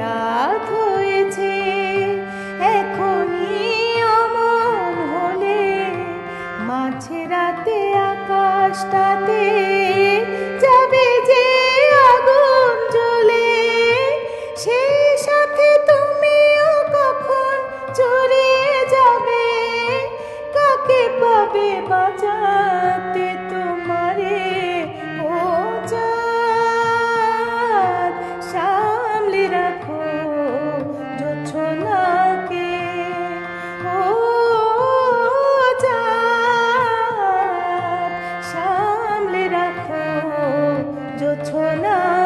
রাত হয়েছে। এখনই অমন হলে মাঝে রাতে আকাশটাতে Turn up.